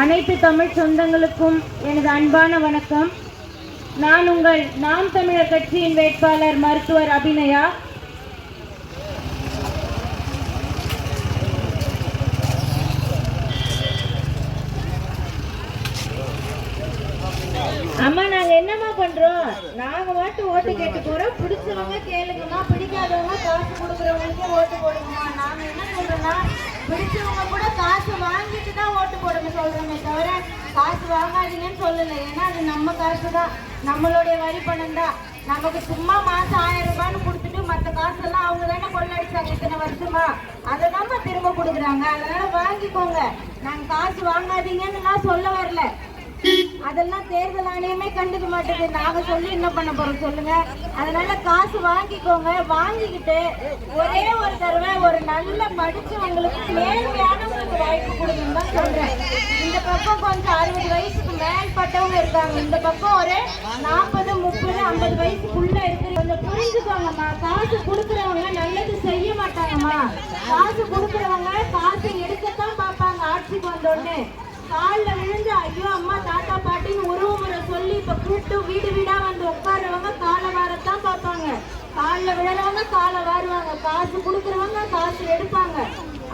அனைத்து தமிழ் சொந்தங்களுக்கும் எனது அன்பான வணக்கம். நான் உங்கள் நாம் தமிழர் கட்சியின் வேட்பாளர் மருத்துவர் அபிநயா. அம்மா நாங்க என்னமா பண்றோம்? நாங்க வாட்டு ஓட்டு கேட்டு போறோம். பிடிச்சவங்க கேளுங்கம்மா. பிடிக்காதவங்க காசு கொடுக்குறவங்களுக்கு ஓட்டு போடுங்கம்மா. நாங்க என்ன சொல்றோம்னா பிடிச்சவங்க கூட காசு வாங்கிட்டு தான் ஓட்டு போடுங்க சொல்கிறோமே தவிர காசு வாங்காதீங்கன்னு சொல்லல. ஏன்னா அது நம்ம காசு தான். நம்மளுடைய வரி பணம் தான். நமக்கு சும்மா மாசம் ஆயிரம் ரூபான்னு கொடுத்துட்டு மற்ற காசெல்லாம் அவங்க தானே கொள்ளடிச்சாங்க இத்தனை வருஷமா? அதை தான் திரும்ப கொடுக்குறாங்க. அதனால வாங்கிக்கோங்க. நாங்க காசு வாங்காதீங்கன்னு நான் சொல்ல வரல. அதெல்லாம் தேர்தல் ஆணையமே கண்டுக்க மாட்டேங்குது. நாங்க சொல்லி என்ன பண்ண போறோம் சொல்லுங்க. அதனால காசு வாங்கிக்கோங்க. வாங்கிக்கிட்டு ஒரே ஒரு தடவை ஒரு நல்ல படிச்சவங்களுக்கு நேர்மையானவங்களுக்கு வாய்ப்பு கொடுங்கன்னு தான் சொல்றேன். இந்த பக்கம் கொஞ்சம் அறுபது வயசுக்கு மேற்பட்டவங்க இருக்காங்க. இந்த பக்கம் ஒரு நாற்பது முப்பது ஐம்பது வயசுக்குள்ள இருக்கு கொஞ்சம் புரிஞ்சுக்கோங்கம்மா. காசு கொடுக்குறவங்க நல்லது செய்ய மாட்டாங்கம்மா. காசு கொடுக்குறவங்க காசு எடுக்கத்தான் பார்ப்பாங்க. ஆட்சிக்கு வந்தோடனே காலில் விழுந்து ஐயோ அம்மா தாத்தா பாட்டின்னு உறவு முறை சொல்லி இப்போ கூப்பிட்டு வீடு வீடாக வந்து உட்காடுறவங்க காலை வாரத்தான் பார்ப்பாங்க. காலில் விழுறவங்க காலை வாருவாங்க. காசு கொடுக்குறவங்க காசு எடுப்பாங்க.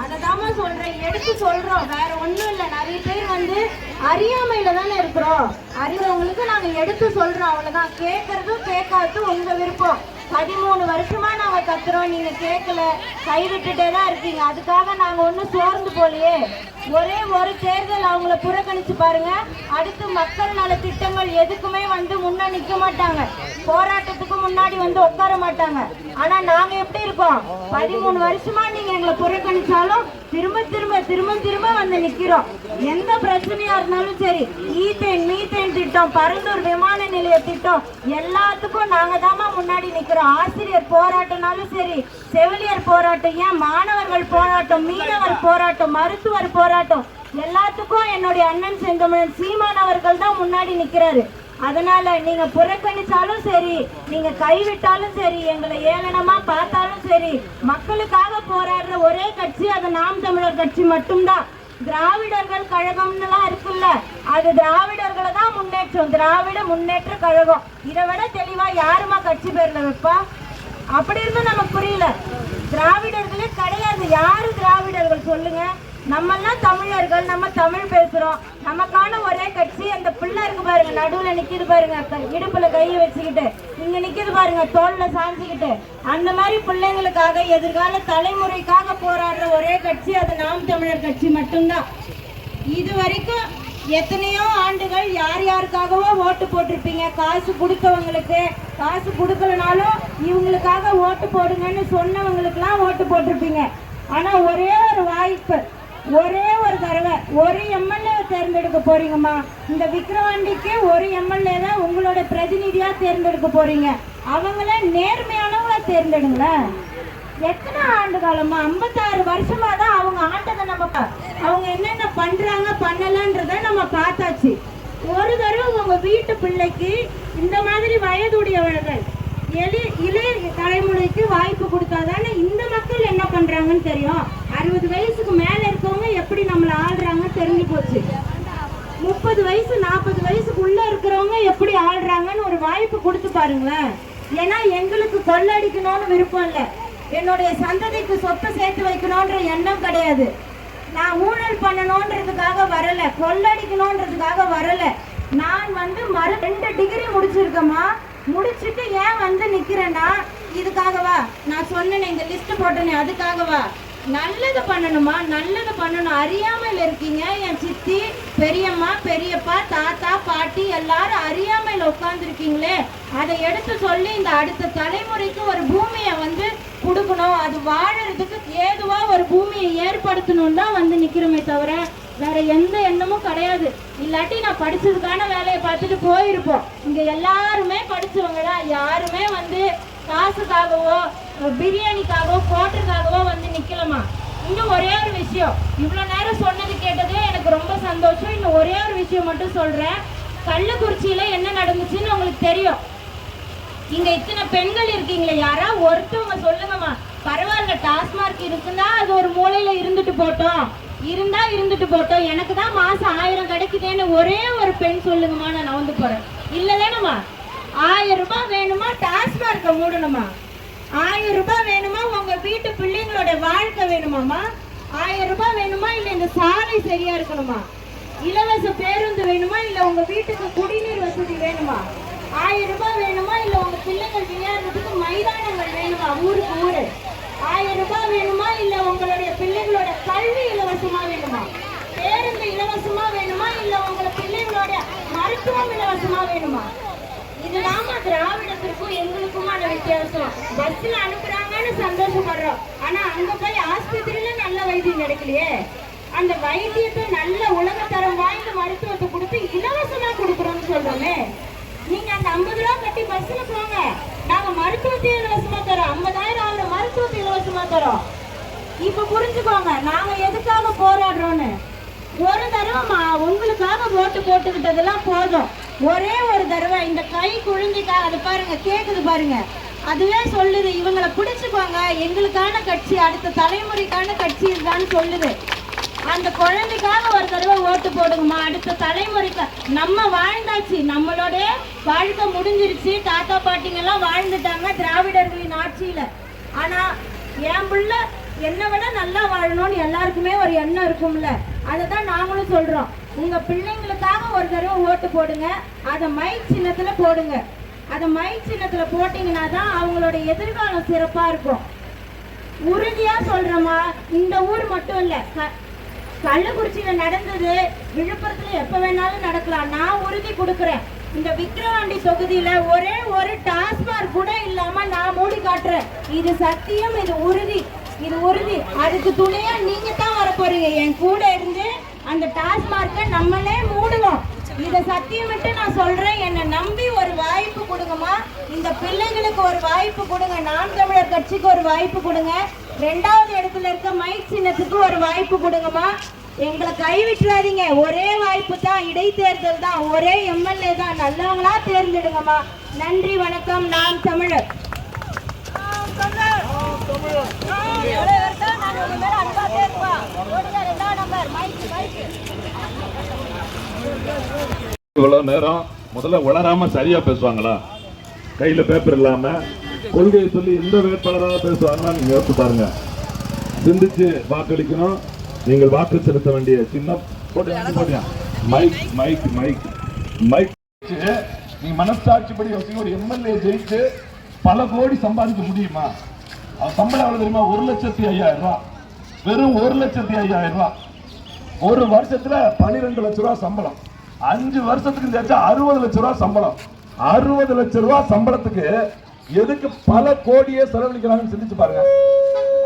அதை அததாம்மா சொல்கிறேன் எடுத்து சொல்கிறோம் வேற ஒன்றும் இல்லை. நிறைய பேர் வந்து அறியாமையில தானே இருக்கிறோம். அறிவுறவங்களுக்கு நாங்கள் எடுத்து சொல்றோம். அவ்வளவுதான். கேட்கறதும் கேட்காததும் உங்கள் விருப்பம். பதிமூணு வருஷமா நாங்க கத்துறோம். நீங்க கேட்கல கைவிட்டுட்டே தான் இருக்கீங்க. அதுக்காக நாங்க ஒன்றும் சோர்ந்து போலையே. ஒரே ஒரு தேர்தல் அவங்கள புறக்கணிச்சு பாருங்க. அடுத்து மக்கள் நல திட்டங்கள் எதுக்குமே வந்து முன்ன நிக்க மாட்டாங்க. போராட்டத்துக்கு முன்னாடி வந்து உட்கார மாட்டாங்க. ஆனா நாங்க எப்படி இருக்கோம் பதிமூணு வருஷமா நீங்க எங்களை புறக்கணிச்சாலும் திரும்ப திரும்ப திரும்ப வந்து நிக்கிறோம். எந்த பிரச்சனையா இருந்தாலும் சரி ஈத்தேன் மீத்தேன் திட்டம் பரந்தூர் விமான நிலைய திட்டம் எல்லாத்துக்கும் நாங்க தாமா முன்னாடி நிக்கிறோம். ஆசிரியர் போராட்டம்னாலும் சரி செவிலியர் போராட்டம் ஏன் மாணவர்கள் போராட்டம் மீனவர் போராட்டம் மருத்துவர் போராட்டம் எல்லாத்துக்கும் என்னுடைய அண்ணன் செங்கமன் சீமான் அவர்கள் தான் முன்னாடி நிக்கிறாரு. அதனால நீங்க புறக்கணிச்சாலும் சரி நீங்க கைவிட்டாலும் சரி எங்களை ஏளனமா பார்த்தாலும் சரி மக்களுக்காக போராடுற ஒரே கட்சி அது நாம் தமிழர் கட்சி மட்டும்தான். திராவிடர்கள் கழகம்னுலாம் இருக்குல்ல அது திராவிடர்களை தான் முன்னேற்றம் திராவிட முன்னேற்ற கழகம். இதை விட தெளிவா யாருமா கட்சி பேர்ல வைப்பா? அப்படி இருந்தும் நமக்கு புரியல. திராவிடர்களே கிடையாது. யாரு திராவிடர்கள்? சொல்லுங்க. நம்மெல்லாம் தமிழர்கள் நம்ம தமிழ் பேசுறோம். நமக்கான ஒரே கட்சி அந்த பிள்ளை இருக்கு பாருங்க நடுவுல நிக்கிது பாருங்க க- இடுப்புல கையை வச்சுக்கிட்டு இங்க நிக்கிது பாருங்க தோல்ல சாஞ்சுக்கிட்டு. அந்த மாதிரி பிள்ளைங்களுக்காக எதிர்கால தலைமுறைக்காக போராடுற ஒரே கட்சி அது நாம் தமிழர் கட்சி மட்டும்தான். இது வரைக்கும் எத்தனையோ ஆண்டுகள் யார் யாருக்காகவோ ஓட்டு போட்டிருப்பீங்க. காசு கொடுத்தவங்களுக்கு காசு கொடுக்கலனாலும் இவங்களுக்காக ஓட்டு போடுங்கன்னு சொன்னவங்களுக்குலாம் ஓட்டு போட்டிருப்பீங்க. ஆனா ஒரே ஒரு வாய்ப்பு ஒரே ஒரு தடவை ஒரு எம்எல்ஏ தேர்ந்தெடுக்க போறீங்கம்மா. இந்த விக்ரவாண்டிக்கு ஒரு எம்எல்ஏ தான் உங்களோட பிரதிநிதியா தேர்ந்தெடுக்க போறீங்க. அவங்கள நேர்மையானவங்கள தேர்ந்தெடுங்களேன். எத்தனை ஆண்டு காலமா ஐம்பத்தாறு வருஷமா தான் அவங்க ஆண்டதை நம்ம அவங்க என்னென்ன பண்றாங்க பண்ணலன்றத நம்ம பார்த்தாச்சு. ஒரு தடவை உங்க வீட்டு பிள்ளைக்கு இந்த மாதிரி வயதுடையவர்கள் எளி இளைய தலைமுறைக்கு வாய்ப்பு கொடுத்தாதானே இந்த மக்கள் என்ன பண்றாங்கன்னு தெரியும் அறுபது வயசுக்கு மேல இருக்கவங்க எப்படி நம்மள ஆள்றாங்க தெரிஞ்சு போச்சு. முப்பது வயசு நாற்பது வயசுக்குள்ள இருக்கிறவங்க எப்படி ஆள்றாங்கன்னு ஒரு வாய்ப்பு கொடுத்து பாருங்களேன். ஏன்னா எங்களுக்கு கொள்ளடிக்கணும்னு விருப்பம் இல்லை. என்னுடைய சந்ததிக்கு சொத்தை சேர்த்து வைக்கணும்ன்ற எண்ணம் கிடையாது. நான் ஊழல் பண்ணணுன்றதுக்காக வரல. கொள்ளடிக்கணுன்றதுக்காக வரல. நான் வந்து மறு ரெண்டு டிகிரி முடிச்சிருக்கேம்மா. முடிச்சுட்டு ஏன் வந்து நிற்கிறேன்னா இதுக்காகவா? நான் சொன்னேனே எங்கள் லிஸ்ட் போட்டேனே அதுக்காகவா? நல்லது பண்ணணுமா? நல்லது பண்ணணும். அறியாமையில் இருக்கீங்க. என் சித்தி பெரியம்மா பெரியப்பா தாத்தா பாட்டி எல்லாரும் அறியாமையில் உட்காந்துருக்கீங்களே அதை எடுத்து சொல்லி இந்த அடுத்த தலைமுறைக்கு ஒரு பூமியை வந்து கொடுக்கணும். அது வாழறதுக்கு ஏதுவா ஒரு பூமியை ஏற்படுத்தணும் தான் வந்து நிற்கிறோமே தவிர வேற எந்த எண்ணமும் கிடையாது. இல்லாட்டி நான் படிச்சதுக்கான வேலையை பார்த்துட்டு போயிருப்போம். இங்க எல்லாருமே படிச்சவங்களா யாருமே வந்து காசுக்காகவோ பிரியாணிக்காகவோ கோட்டருக்காகவோ வந்து நிக்கலமா இன்னும் ஒரே ஒரு விஷயம். இவ்வளோ நேரம் சொன்னது கேட்டதே எனக்கு ரொம்ப சந்தோஷம். இன்னும் ஒரே ஒரு விஷயம் மட்டும் சொல்கிறேன் கள்ளக்குறிச்சியில் என்ன நடந்துச்சுன்னு உங்களுக்கு தெரியும். இங்கே இத்தனை பெண்கள் இருக்கீங்களே யாரா ஒருத்தவங்க சொல்லுங்கம்மா. பரவாயில்ல டாஸ்மார்க் இருக்குன்னா அது ஒரு மூலையில் இருந்துட்டு போட்டோம். இருந்தா இருந்துட்டு போட்டோம். எனக்கு தான் மாசம் ஆயிரம் கிடைக்குதேன்னு ஒரே ஒரு பெண் சொல்லுங்கம்மா நான் வந்து போறேன். இல்ல வேணுமா? ஆயிரம் ரூபாய் வேணுமா? டாஸ்மார்க்க மூடணுமா? ஆயிரம் ரூபாய் வேணுமா? உங்க வீட்டு பிள்ளைங்களோட வாழ்க்கை வேணுமாமா ஆயிரம் ரூபாய் வேணுமா? இல்ல இந்த சாலை சரியா இருக்கணுமா? இலவச பேருந்து வேணுமா? இல்ல உங்க வீட்டுக்கு குடிநீர் வசதி வேணுமா? ஆயிரம் ரூபாய் வேணுமா? இல்ல உங்க பிள்ளைகள் விளையாடுறதுக்கு மைதானங்கள் வேணுமா? ஊருக்கு ஊரு. ஆயிரம் ரூபாய் வேணுமா? இல்ல உங்களுடைய பிள்ளைகளோட கல்வி இலவசமா வேணுமா? பேருந்து இலவசமா வேணுமா? இல்ல உங்க பிள்ளைகளோட மருத்துவம் இலவசமா வேணுமா? இதுதாம்மா திராவிடத்திற்கும் எங்களுக்குமான வித்தியாசம். பஸ்ல அனுப்புறாங்கன்னு சந்தோஷப்படுறோம். ஆனா அங்க போய் ஆஸ்பத்திரியில நல்ல வைத்தியம் கிடைக்கலையே. அந்த வைத்தியத்தை நல்ல உலகத்தரம் வாய்ந்த மருத்துவத்தை கொடுத்து இலவசமா கொடுக்குறோம்னு சொல்றோமே. நீங்க அந்த ஐம்பது ரூபா கட்டி பஸ்ல போங்க. நாங்க மருத்துவத்தை இலவசமா தரோம். ஐம்பதாயிரம் ஆகுற மருத்துவத்தை இலவசமா தரோம். இப்ப புரிஞ்சுக்கோங்க நாங்க எதுக்காக போராடுறோம்னு? ஒரு தடவை உங்களுக்காக ஓட்டு போட்டுக்கிட்டதெல்லாம் போதும். ஒரே ஒரு தடவை இந்த கை குழந்தைக்கா அது பாருங்க கேக்குது பாருங்க. அதுவே சொல்லுது இவங்களை பிடிச்சுக்கோங்க எங்களுக்கான கட்சி அடுத்த தலைமுறைக்கான கட்சி இதுதான் சொல்லுது. அந்த குழந்தைக்காக ஒரு தடவை ஓட்டு போடுங்கம்மா அடுத்த தலைமுறைக்கு. நம்ம வாழ்ந்தாச்சு நம்மளோட வாழ்க்கை முடிஞ்சிருச்சு. தாத்தா பாட்டிங்கெல்லாம் வாழ்ந்துட்டாங்க திராவிடர்களின் ஆட்சியில. ஆனா என் பிள்ளை என்னை விட நல்லா வாழணும்னு எல்லாருக்குமே ஒரு எண்ணம் இருக்கும்ல. அதை தான் நாங்களும் சொல்கிறோம் உங்கள் பிள்ளைங்களுக்காக ஒரு தடவை ஓட்டு போடுங்க. அதை மைக் சின்னத்தில் போடுங்க. அதை மைக் சின்னத்தில் போட்டிங்கன்னா தான் அவங்களோட எதிர்காலம் சிறப்பாக இருக்கும். உறுதியாக சொல்கிறோமா இந்த ஊர் மட்டும் இல்லை க- கள்ளக்குறிச்சியில் நடந்தது விழுப்புரத்தில் எப்போ வேணாலும் நடக்கலாம். நான் உறுதி கொடுக்குறேன். இந்த விக்கிரவாண்டி தொகுதியில ஒரே ஒரு டாஸ்மாக் கூட இல்லாம நான் மூடி காட்டுறேன். இது சத்தியம் இது உறுதி. இது உறுதி அதுக்கு துணையா நீங்க தான் வர போறீங்க என் கூட இருந்து அந்த டாஸ்மார்க்கை நம்மளே மூடுவோம் இத சத்தியமிட்டு நான் சொல்றேன். என்னை நம்பி ஒரு வாய்ப்பு கொடுங்கம்மா. இந்த பிள்ளைங்களுக்கு ஒரு வாய்ப்பு கொடுங்க. நாம் தமிழர் கட்சிக்கு ஒரு வாய்ப்பு கொடுங்க. ரெண்டாவது இடத்துல இருக்க மைக் சின்னத்துக்கு ஒரு வாய்ப்பு கொடுங்கம்மா. எங்களை கைவிட்டுறாதீங்க. ஒரே வாய்ப்பு தான். இடைத்தேர்தல் தான். ஒரே எம்எல்ஏ தான். நல்லவங்களா தேர்ந்தெடுங்கம்மா. நன்றி வணக்கம். நாம் தமிழர். இவ்வளவு நேரம் முதல்ல உளராம சரியா பேசுவாங்களா? கையில பேப்பர் இல்லாம கொள்கையை சொல்லி எந்த வேட்பாளராக பேசுவாங்கன்னா நீங்க யோசிச்சு பாருங்க. சிந்திச்சு வாக்களிக்கணும். நீங்கள் வாக்கு செலுத்த வேண்டிய சின்ன போட்டியா மைக் மைக் மைக் மைக் நீ மனசாட்சிப்படி யோசிங்க. ஒரு எம்எல்ஏ ஜெயிச்சு பல கோடி சம்பாதிக்க முடியுமா? சம்பளம் எவ்வளவு தெரியுமா? ஒரு லட்சத்தி ஐயாயிரம் ரூபாய் வெறும் ஒரு லட்சத்தி ஐயாயிரம் ரூபாய் ஒரு வருஷத்துல பன்னிரெண்டு லட்ச ரூபாய் சம்பளம். அஞ்சு வருஷத்துக்கு சேர்த்து அறுபது லட்ச ரூபாய் சம்பளம். அறுபது லட்ச ரூபாய் சம்பளத்துக்கு எதுக்கு பல கோடியே செலவழிக்கிறாங்கன்னு சிந்திச்சு பாருங்க.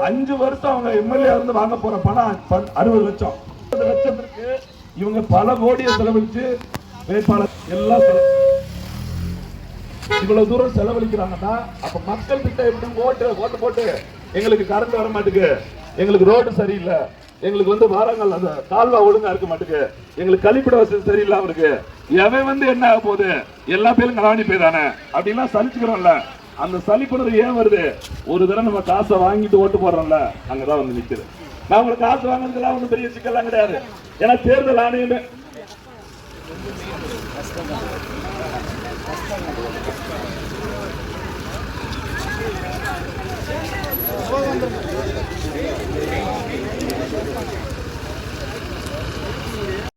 அஞ்சு வருஷம் அவங்க எம்எல்ஏ இருந்து வாங்க போற பணம் ப- அறுபது லட்சம். அறுபது லட்சத்திற்கு இவங்க பல கோடியை செலவழிச்சு வேட்பாளர் எல்லாம் செலவு இவ்வளவு தூரம் செலவழிக்கிறாங்கன்னா அப்ப மக்கள் கிட்ட எப்படி ஓட்டு ஓட்டு போட்டு எங்களுக்கு கரண்ட் வர மாட்டுக்கு? எங்களுக்கு ரோடு சரியில்லை. எங்களுக்கு வந்து வாரங்கள் அந்த கால்வா ஒழுங்கா இருக்க மாட்டுக்கு. எங்களுக்கு கழிப்பிட வசதி சரியில்லை அவருக்கு எவன் வந்து என்ன ஆக போகுது? எல்லா பேரும் கலாவணி போய்தானே அப்படின்லாம் சலிச்சுக்கிறோம்ல. அந்த சலிப்புணர்வு ஏன் வருது? ஒரு தடவை நம்ம காசை வாங்கிட்டு ஓட்டு போடுறோம்ல அங்கதான் வந்து நிக்குது. நான் உங்களுக்கு காசு வாங்குறதுலாம் ஒன்றும் பெரிய சிக்கல்லாம் கிடையாது. ஏன்னா தேர்தல் ஆணையமே すぐ戻ってきて。